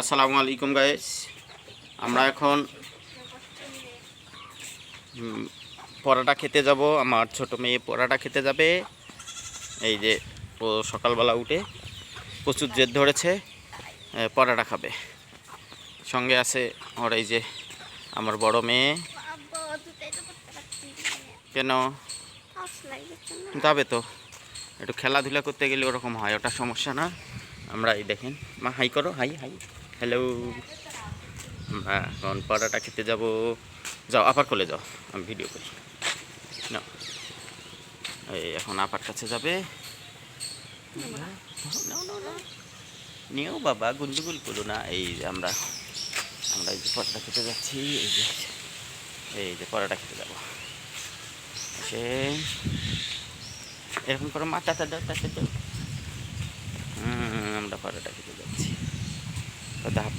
আসসালামু আলাইকুম গাইস আমরা এখন পরোটা খেতে যাব। আমার ছোট মেয়ে পরাটা খেতে যাবে। এই যে সকালবেলা উঠে প্রচুর জেদ ধরেছে পরোটা খাবে। সঙ্গে আছে ওর এই যে, আমার বড় মেয়ে। কেন? যাবে তো। একটু খেলাধুলা করতে গেলে ওরকম হয়, ওটা সমস্যা না। আমরা এই দেখেন, মা, হাই করো, হাই হাই। হ্যালো আমরা এখন পরোটা খেতে যাব। যাও আপার কোলে যাও আমি ভিডিও করি না এই এখন আপার কাছে যাবে। নিও বাবা গুন্ডুগুল করো না। এই যে আমরা আমরা এই যে পরোটা খেতে যাচ্ছি এই যে এই যে পরোটা খেতে যাব। সে এরকম করে মাথাটা দাও তাতে দাও। হুম, আমরা পরোটা খেতে যাচ্ছি God